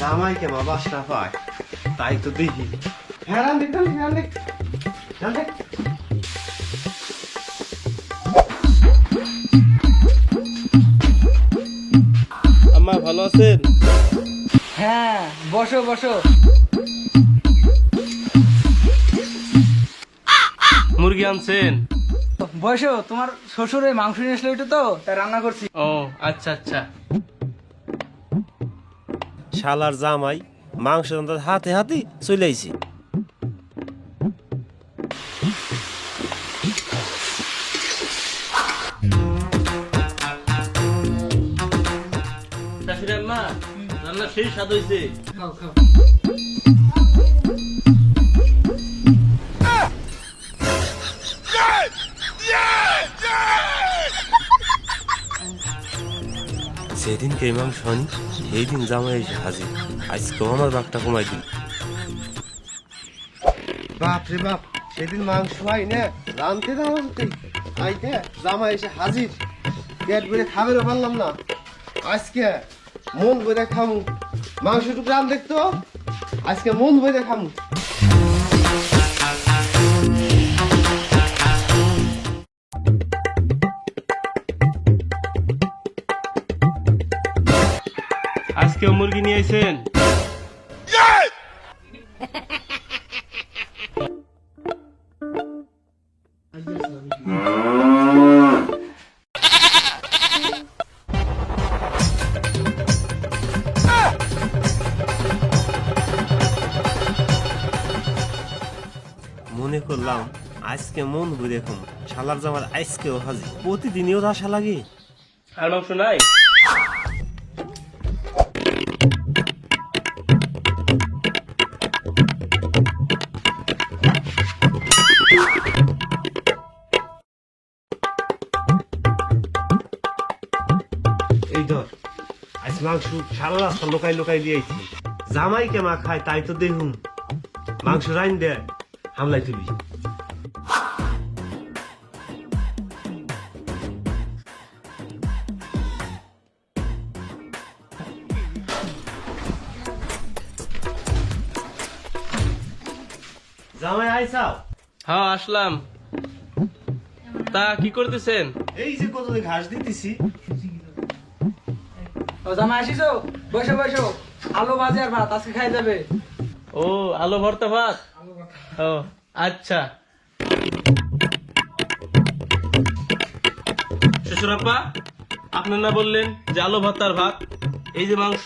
জামাইকে মা বাসটা পায় তাই তো দেখি। হ্যাঁ দেখ রান দেখ রান দেখ। আম্মা ভালো আছেন? হ্যাঁ বসো বসো। মুরগি আনছেন? বসো তোমার শ্বশুরে মাংস নিয়ে আসলো একটু তো তাই রান্না করছি। ও আচ্ছা আচ্ছা। শালার জামাই মাংস হাতে হাতে চলে আইছি। রান্না সেই স্বাদ হয়েছে খাও খাও। সেদিন কে মাংস আনি সেই দিন জামাই এসে হাজির। আজকেও আমার বাঘটা কমাই দিল। বাপ রে বাপ, সেদিন মাংস হয় না রানতে রানতে আইতে জামাই এসে হাজির। পেট ভরে খাবেরও পারলাম না। আজকে মন ভরে খামু। মাংস টুকু রান দেখতো আজকে মন ভরে খামু। আজকেও মুরগি নিয়ে আইছেন? মনে করলাম আজকে মন ভরে খামু শালার জামার আজকেও হাজির। প্রতিদিনই ওর আশা লাগে। আর মাংস নাই? এই ধর আজ মাংস সারা রাস্তা লোকাই লোকাই দিয়েছি জামাই কে মা খায় তাই তো দেখুন মাংস রাইন দে হামলাই তুলি। জামাই আইসাও? হ্যাঁ আসলাম। তা কি করতেছেন? এই যে কত ঘাস দিতেছি ও জামা আসিছো? বসো বসো। আলু ভাজি আর ভাত আজকে খাই যাবে। ও আলু ভর্তা ভাত? ও আচ্ছা। শ্বশুরাপ্পা আপনার না বললেন যে আলু ভাত আর ভাত এই যে মাংস?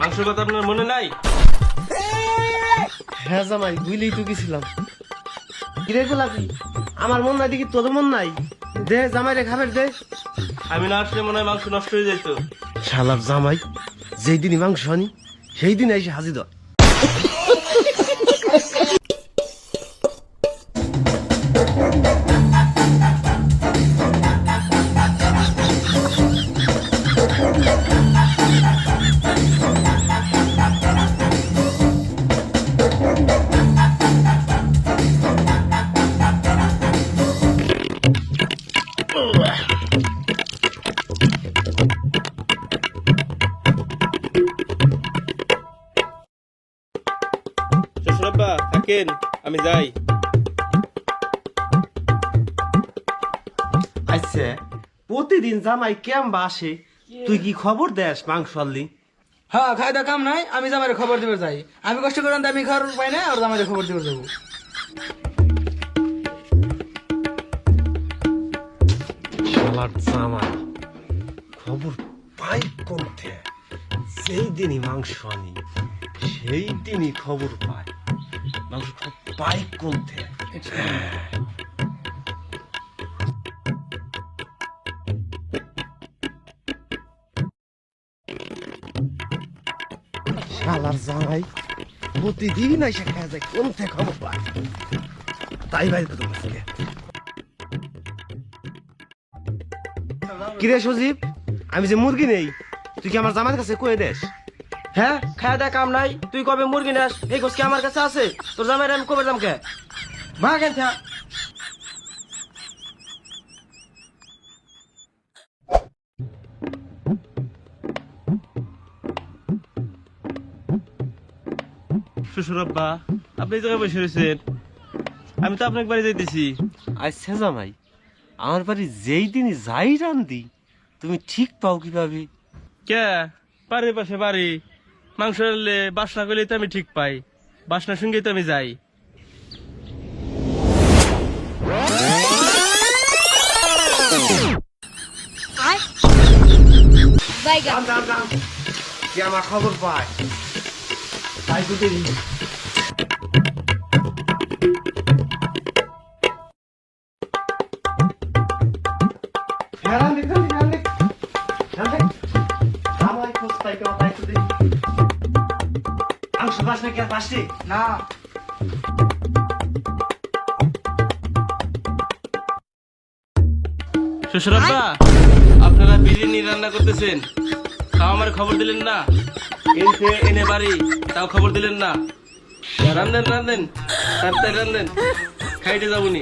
মাংসের কথা আপনার মনে নাই? হ্যাঁ জামাই বুঝলেই তো গেছিলাম। কিরে আমার মন নাই দেখি তোর মন নাই? দে জামাই রে খাবার দে। আমি না আসলে মনে হয় মাংস নষ্ট হয়ে যেত শালার জামাই, যেই দিনই মাংস আনি, সেই দিন এসে হাজির হয়। থাকেন আমি যাই। আচ্ছা প্রতিদিন জামাই কেমবা আসে? তুই কি খবর দেস মাংস আনলি? হ্যাঁ খাই দা কাম নাই আমি জামাইরে খবর দিবে যাই। আমি কষ্ট করে আনতে আমি খাওয়ার উপায় নাই আর জামাইরে খবর দিবে যাব। শালার জামাই খবর পাই কোনতে? সেই দিনই মাংস আনি সেই দিনই খবর শালার জামাই প্রতিদিন এসে খাওয়া যায়, কোন থেকে খবর পায় তাই ভাই তো তোমার কিরে আমি যে মুরগি নেই, তুই কি আমার জামার কাছে কয়ে দেশ হ্যাঁ খায় দেয় কাম নাই। তুই কবে মুরগি নাস? এই গোস কি আমার কাছে আছে? তোর জামাইয়ের আমি কবে দাম কে? ভাগেন থা আপনি আমি তো আপনার যাইতেছি। আচ্ছা জামাই আমার বাড়ি যেই দিন যাই তুমি ঠিক পাও কে? বাড়ির পাশে বাড়ি। মাংস বাসনা করলে তো আমি ঠিক পাই। বাসনার সঙ্গেই তো আমি যাই। আমার খবর পায়। তাই তো মাংস বাসনা কি আর পাশে না। শ্বশুর আব্বা আপনারা বিরিয়ানি রান্না করতেছেন। তাও আমার খবর দিলেন না। এনে এনে বাড়ি তাও খবর দিলেন না। রান্ধেন রান্ধেন তাড়াতাড়ি রান্ধেন খাইতে যাবনি।